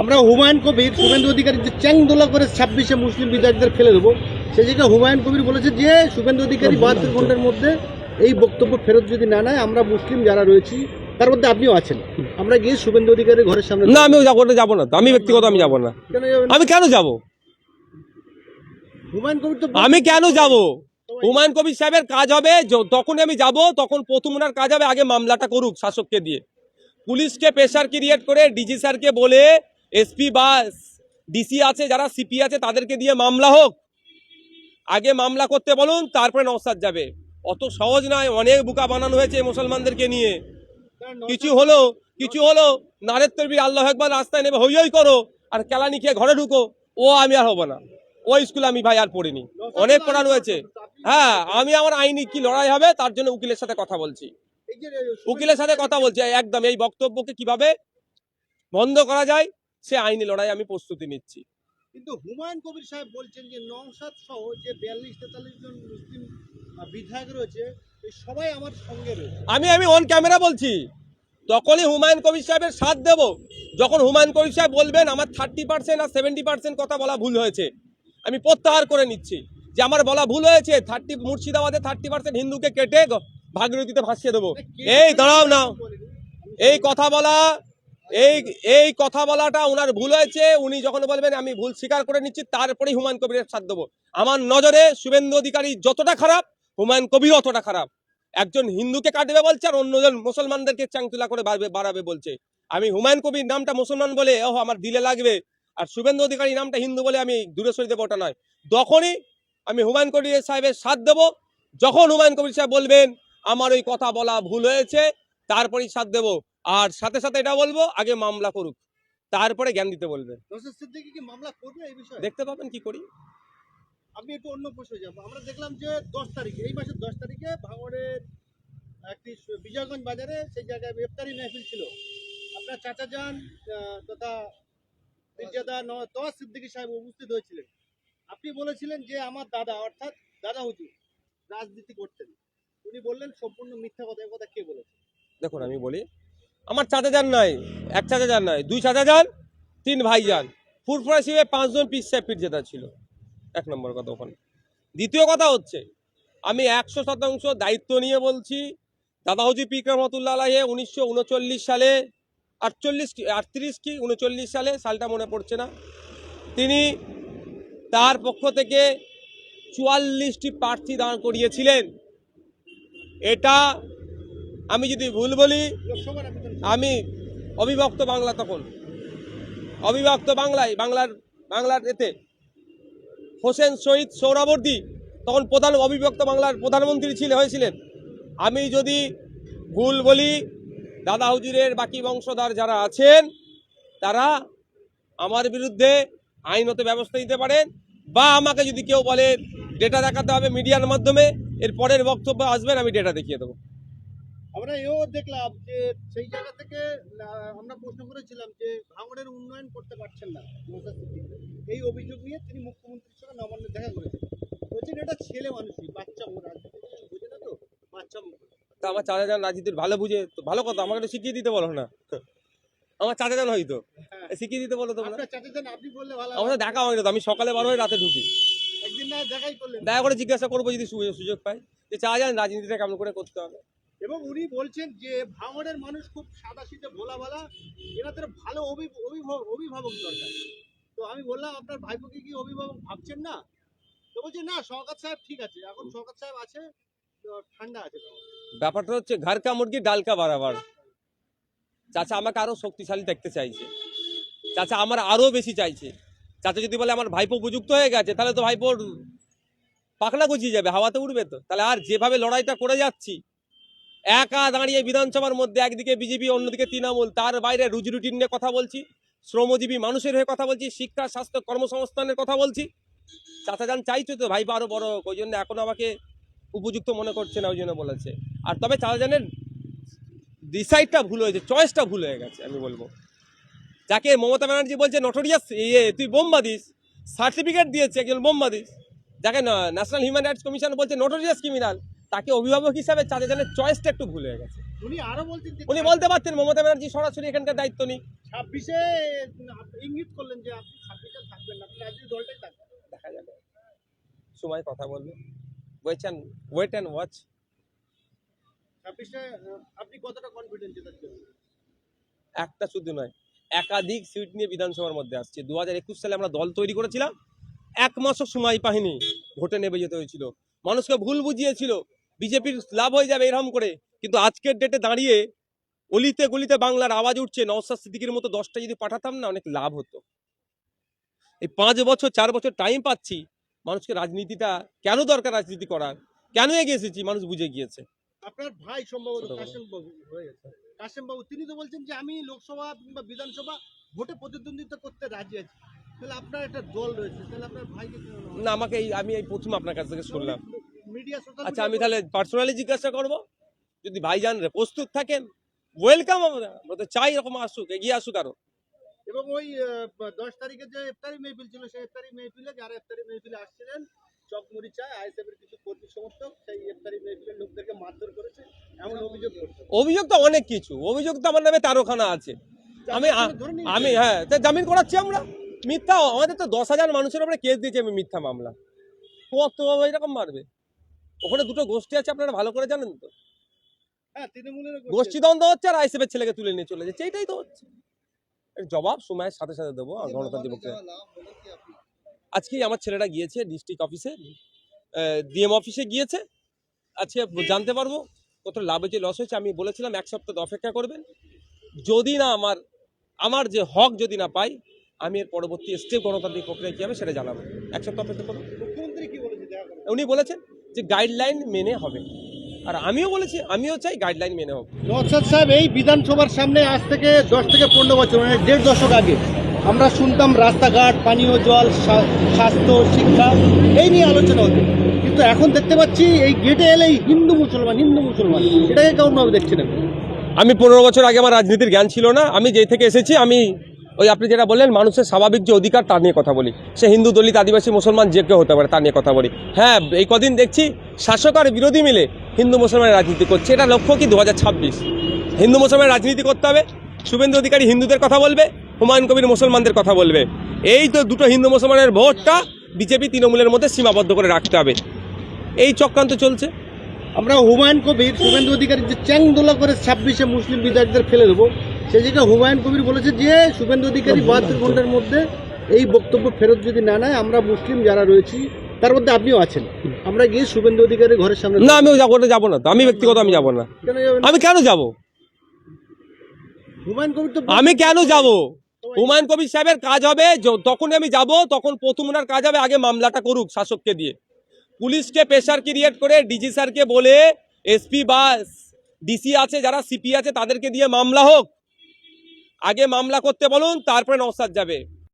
আমরা হুমায়ুন কবির শুভেন্দু অধিকারী যে চ্যাং দোলা করে ছাব্বিশে মুসলিম বিধায়কদের ফেলে দেবো সেই জায়গায় হুমায়ুন কবির বলেছে যে শুভেন্দু অধিকারী বাহাত্তর ঘণ্টার মধ্যে এই বক্তব্য ফেরত যদি না নেয় আমরা মুসলিম যারা রয়েছি তার মধ্যে আপনিও আছেন। আমরা গিয়ে শুভেন্দু অধিকারীর ঘরের সামনে না আমি যাব না যাব না। আমি ব্যক্তিগত আমি যাব না। আমি কেন যাব? হুমায়ুন কবির তো আমি কেন যাব? হুমায়ুন কবির সাহেবের কাজ হবে তখন আমি যাব তখন প্রথম ওনার কাজ হবে আগে মামলাটা করুক শাসককে দিয়ে। পুলিশকে প্রেশার ক্রিয়েট করে ডিজি স্যারকে বলে এসপি বা ডিসি আছে, যারা সিপি আছে, তাদেরকে দিয়ে মামলা হোক। আগে মামলা করতে বলুন, তারপরে নওসাদ যাবে। অত সহজ নয়, অনেক বুকা বানানো হয়েছে মুসলমানদেরকে নিয়ে। কিছু হলো কিছু হলো, নারের তরবি, আল্লাহ একবার রাস্তায় নেবে হই হই করো, আর কেলানি খেয়ে ঘরে ঢুকো, ও আমি আর হব না। ওই স্কুলে আমি ভাই আর পড়িনি। অনেক পড়ানো হয়েছে। হ্যাঁ আমি আমার আইনি কি লড়াই হবে, তার জন্য উকিলের সাথে কথা বলছি। উকিলের সাথে কথা বলছি, একদম এই বক্তব্যকে কীভাবে বন্ধ করা যায় সে আইনি লড়াই আমি প্রস্তুতি নিচ্ছি। কিন্তু হুমায়ুন কবির সাহেব বলছেন যে নওশাদ সহ যে বিয়াল্লিশ তেতাল্লিশ জন মুসলিম বিধায়ক রয়েছে সবাই আমার সঙ্গে রয়েছে। আমি আমি অন ক্যামেরা বলছি। তখনই হুমায়ুন কবির সাহেবের সাথ দেব। যখন হুমায়ুন কবির সাহেব বলবেন আমার থার্টি পার্সেন্ট আর সেভেন্টি পার্সেন্ট কথা বলা ভুল হয়েছে। আমি প্রত্যাহার করে নিচ্ছি। যে আমার বলা ভুল হয়েছে থার্টি মুর্শিদাবাদে থার্টি পার্সেন্ট হিন্দুকে কেটে ভাগীরথীতে ভাসিয়ে দেবো। এই দাঁড়াও না। এই কথা বলা এই এই কথা বলাটা ওনার ভুল হয়েছে। উনি যখন বলবেন, আমি ভুল স্বীকার করে নিচ্ছি, তারপরেই হুমায়ুন কবিরের সাথ দেবো। আমার নজরে শুভেন্দু অধিকারী যতটা খারাপ, হুমায়ুন কবির অতটা খারাপ। একজন হিন্দুকে কাটবে বলছে, আর অন্যজন মুসলমানদেরকে চাংতুলা করে বাড়বে, বাড়াবে বলছে। আমি হুমায়ুন কবির নামটা মুসলমান বলে ও আমার দিলে লাগবে। আর শুভেন্দু অধিকারী নামটা হিন্দু বলে, আমি দূরে সরে দেবো, ওটা নয়। তখনই আমি হুমায়ুন কবির সাহেবের সাথ দেবো। যখন হুমায়ুন কবির সাহেব বলবেন, আমার ওই কথা বলা ভুল হয়েছে, তারপরেই সাথ দেবো। আর সাথে সাথে এটা বলব আগে মামলা করুক। তারপরে জ্ঞান দিতে বলবে। নওশাদ সিদ্দিকী কি মামলা করবে এই বিষয়ে? দেখতে পাবেন কি করি। আমি একটু অন্য প্রশ্নে যাব আমরা দেখলাম যে দশ তারিখে এই মাসের দশ তারিখে ভাঙড়ের একটি বিজয়গঞ্জ বাজারে সেই জায়গায় ইফতারি মেহফিল ছিল। আপনার চাচা যান তথা মির্জাদা ন- তোয়া সিদ্দিকী সাহেব উপস্থিত হয়েছিলেন। আপনি বলেছিলেন যে আমার দাদা অর্থাৎ দাদা হুজুর রাজনীতি করতেন। উনি বললেন সম্পূর্ণ মিথ্যা কথা কথা কে বলেছে? দেখুন আমি বলি আমার চাচা যান নাই, এক চাচা যান নাই, দুই চাচা যান, তিন ভাই যান। ফুরফুরা শিবে পাঁচজন পিস সাহেব পীরজেদা ছিল, এক নম্বর কথা ওখানে। দ্বিতীয় কথা হচ্ছে, আমি একশো শতাংশ দায়িত্ব নিয়ে বলছি দাদা হজি পিক রহমতুল্লাহ আলাহে উনিশশো উনচল্লিশ সালে, আটচল্লিশ আটত্রিশ কি, উনচল্লিশ সালে সালটা মনে পড়ছে না। তিনি তার পক্ষ থেকে চুয়াল্লিশটি প্রার্থী দাঁড় করিয়েছিলেন। এটা আমি যদি ভুল বলি আমি অবিভক্ত বাংলা তখন। অবিভক্ত বাংলায়, বাংলার বাংলার এতে। হোসেন শহীদ সৌরাবর্দী তখন প্রধান, অবিভক্ত বাংলার প্রধানমন্ত্রী ছিল, হয়েছিলেন। আমি যদি ভুল বলি, দাদা হুজুরের বাকি বংশধর যারা আছেন, তারা আমার বিরুদ্ধে আইনত ব্যবস্থা নিতে পারেন, বা আমাকে যদি কেউ বলে ডেটা দেখাতে হবে মিডিয়ার মাধ্যমে, এর পরের বক্তব্য আসবেন আমি ডেটা দেখিয়ে দেবো। আমরা এও দেখলাম যে সেই জায়গা থেকে আমরা প্রশ্ন করেছিলাম যে ভাঙড়ের উন্নয়ন করতে পারছেন না। এই অভিযোগ নিয়ে তিনি মুখ্যমন্ত্রীর সঙ্গে নবান্নে দেখা করেছেন। বলছেন এটা ছেলে মানুষই বাচ্চা রাজনীতি বুঝে না তো? বাচ্চা তা আমার চাচা যান রাজনীতির ভালো বুঝে তো ভালো কথা আমাকে একটু শিখিয়ে দিতে বলো না। আমার চাচা যান হয়তো। হ্যাঁ। শিখিয়ে দিতে বলো ভালো আমাদের হয়। দেখা হয়নি তো আমি সকালে বার হয়ে রাতে ঢুকি। একদিন না দেখাই করলেন। দেখা করে জিজ্ঞাসা করব যদি সুযোগ সুযোগ পাই। যে চাচা যান রাজনীতিটা কেমন করে করতে হবে? এবং উনি বলছেন যে ভাঙড়ের মানুষ খুব সাদা শীতে ভোলা ভালা এনাদের ভালো অভি- অভিভাবক দরকার। তো আমি বললাম, আপনার ভাইপোকে কি অভিভাবক ভাবছেন না? তো বলছে, না, শওকত সাহেব ঠিক আছে। এখন শওকত সাহেব আছে ঠান্ডা আছে। ব্যাপারটা হচ্ছে, ঘর কা মুরগি ডালকা বারাবার। চাচা আমাকে আরও শক্তিশালী দেখতে চাইছে। চাচা আমার আরও বেশি চাইছে। চাচা যদি বলে, আমার ভাইপো উপযুক্ত হয়ে গেছে, তাহলে তো ভাইপোর পাখনা গুছিয়ে যাবে, হাওয়াতে উঠবে তো। তাহলে আর যেভাবে লড়াইটা করে যাচ্ছি একা দাঁড়িয়ে বিধানসভার মধ্যে একদিকে বিজেপি, অন্যদিকে তৃণমূল। তার বাইরে রুজি রুটিন নিয়ে কথা বলছি, শ্রমজীবী মানুষের হয়ে কথা বলছি, শিক্ষা, স্বাস্থ্য, কর্মসংস্থানের কথা বলছি। চাচা যান, চাইছো তো? ভাইপো আরও বড় ওই জন্য এখন আমাকে উপযুক্ত মনে করছে না, ওই জন্য বলেছে। আর তবে চাচা জানের ডিসাইডটা ভুল হয়েছে চয়েসটা ভুল হয়ে গেছে, আমি বলব। যাকে মমতা ব্যানার্জি বলছে নটোরিয়াস ইয়ে তুই বোম্বা দিস সার্টিফিকেট দিয়েছে, একজন বোম্বা দিস। যাকে ন্যাশনাল হিউম্যান রাইটস কমিশন বলছে নটোরিয়াস ক্রিমিনাল তাকে অভিভাবক হিসাবে চাচা জানের চয়েসটা একটু ভুল হয়ে গেছে। উনি আরও বলছেন উনি বলতে পারতেন মমতা ব্যানার্জি সরাসরি এখানকার দায়িত্ব নিই ছাব্বিশে যে আপনি ছাব্বিশে থাকবেন না আপনি দলটাই থাকবেন। দেখা যাবে। সময় কথা বলবে। Wait and wait and watch ছাব্বিশে আপনি কতটা কনফিডেন্ট জেতার জন্য? একটা শুধু নয় একাধিক সিট নিয়ে বিধানসভার মধ্যে আসছে। দু হাজার একুশ সালে আমরা দল তৈরি করেছিলাম। এক মাসও সময় পাইনি। ভোটে নেমে যেতে হয়েছিল। মানুষকে ভুল বুঝিয়েছিল। বিজেপির লাভ হয়ে যাবে এরকম করে। কিন্তু আজকের ডেটে দাঁড়িয়ে অলিতে গলিতে বাংলার আওয়াজ উঠছে নওসাদ সিদ্দিকির মতো দশটা যদি পাঠাতাম না অনেক লাভ হতো। এই পাঁচ বছর চার বছর টাইম পাচ্ছি মানুষকে রাজনীতিটা কেন দরকার রাজনীতি করার? কেন এগিয়ে এসেছি? মানুষ বুঝে গিয়েছে। আপনার ভাই সম্ভবত কাশেম বাবু কাশেম বাবু তিনি তো বলছেন যে আমি লোকসভা কিংবা বিধানসভা ভোটে প্রতিদ্বন্দ্বিতা করতে রাজি আছি। তাহলে আপনার একটা দল রয়েছে তাহলে আপনার ভাইকে না আমাকে এই আমি এই প্রথম আপনার কাছ থেকে শুনলাম। আচ্ছা আমি তাহলে পার্সোনালি জিজ্ঞাসা করব। যদি ভাইজান প্রস্তুত থাকেন ওয়েলকাম আমরা আমরা তো চাই এরকম আসুক এগিয়ে আসুক আরও। এবং ওই দশ তারিখে যে ইফতারি মেহফিল ছিল সেই ইফতারি মেহফিলে যারা ইফতারি মেহফিলে আসছিলেন আইএসএফের কিছু কর্মী সমর্থক সেই ইফতারি মেহফিলের লোকদেরকে মারধর করেছে এমন অভিযোগ অভিযোগ তো অনেক কিছু অভিযোগ তো আমার নামে তেরোখানা আছে। আমি আমি হ্যাঁ তা জামিন করাচ্ছি আমরা। মিথ্যা আমাদের তো দশ হাজার মানুষের উপরে কেস দিয়েছি আমি মিথ্যা মামলা। কত এরকম মারবে? ওখানে দুটো গোষ্ঠী আছে আপনারা ভালো করে জানেন তো। হ্যাঁ গোষ্ঠী দ্বন্দ্ব হচ্ছে আর আইসিএফের ছেলেকে তুলে নিয়ে চলে যাচ্ছে এইটাই তো হচ্ছে। এর জবাব সময়ের সাথে সাথে দেবো আর গণতান্ত্রিক পক্ষে আজকেই আমার ছেলেরা গিয়েছে ডিস্ট্রিক্ট অফিসে ডিএম অফিসে গিয়েছে। আজকে জানতে পারব কত লাভ হয়েছে লস হয়েছে আমি বলেছিলাম এক সপ্তাহ অপেক্ষা করবেন। যদি না আমার আমার যে হক যদি না পাই আমি এর পরবর্তী স্টেপ গণতান্ত্রিক প্রক্রিয়া কী হবে সেটা জানাব। এক সপ্তাহ অপেক্ষা করব মুখ্যমন্ত্রী কি বলেছে? উনি বলেছেন যে গাইডলাইন মেনে হবে। আর আমিও বলেছি আমিও চাই গাইডলাইন মেনে হোক। নওসাদ সাহেব এই বিধানসভার সামনে আজ থেকে দশ থেকে পনেরো বছর মানে দেড় দশক আগে আমরা শুনতাম রাস্তাঘাট পানীয় জল স্বাস্থ্য শিক্ষা এই নিয়ে আলোচনা হতো। কিন্তু এখন দেখতে পাচ্ছি এই গেটে এলেই হিন্দু মুসলমান হিন্দু মুসলমান। এটাকে কেমনভাবে দেখছেন? আমি পনেরো বছর আগে আমার রাজনীতির জ্ঞান ছিল না। আমি যেই থেকে এসেছি আমি ওই আপনি যেটা বললেন, মানুষের স্বাভাবিক যে অধিকার তার নিয়ে কথা বলি। সে হিন্দু দলিত, আদিবাসী, মুসলমান যে কেউ হতে পারে তার নিয়ে কথা বলি। হ্যাঁ এই কদিন দেখছি শাসক আর বিরোধী মিলে হিন্দু মুসলমানের রাজনীতি করছে। এটা লক্ষ্য কি? দু হাজার ছাব্বিশ। হিন্দু মুসলমানের রাজনীতি করতে হবে। শুভেন্দু অধিকারী হিন্দুদের কথা বলবে, হুমায়ুন কবির মুসলমানদের কথা বলবে। এই তো দুটো হিন্দু মুসলমানের ভোটটা বিজেপি তৃণমূলের মধ্যে সীমাবদ্ধ করে রাখতে হবে। এই চক্রান্ত চলছে। আমরা হুমায়ুন কবির, শুভেন্দু অধিকারী যে চ্যাংদোলা করে ছাব্বিশে মুসলিম বিধায়কদের ফেলে দেবো সেই জায়গায় হুমায়ুন কবির বলেছে যে শুভেন্দু অধিকারী বাহাত্তর ঘণ্টার মধ্যে এই বক্তব্য ফেরত যদি না নেয় আমরা মুসলিম যারা রয়েছি তার মধ্যে আপনিও আছেন। আমরা গিয়ে শুভেন্দু অধিকারীর ঘরের সামনে না আমি যাব না যাব না তো। আমি ব্যক্তিগত আমি যাব না? আমি কেন যাব? হুমায়ুন কবির তো আমি কেন যাব? হুমায়ুন কবির সাহেবের কাজ হবে তখন আমি যাব তখন প্রথম ওনার কাজ হবে আগে মামলাটা করুক শাসককে দিয়ে। পুলিশকে প্রেশার ক্রিয়েট করে ডিজি স্যারকে বলে এসপি বা ডিসি আছে যারা সিপি আছে তাদেরকে দিয়ে মামলা হোক। আগে মামলা করতে বলুন তারপরে নওসাদ যাবে।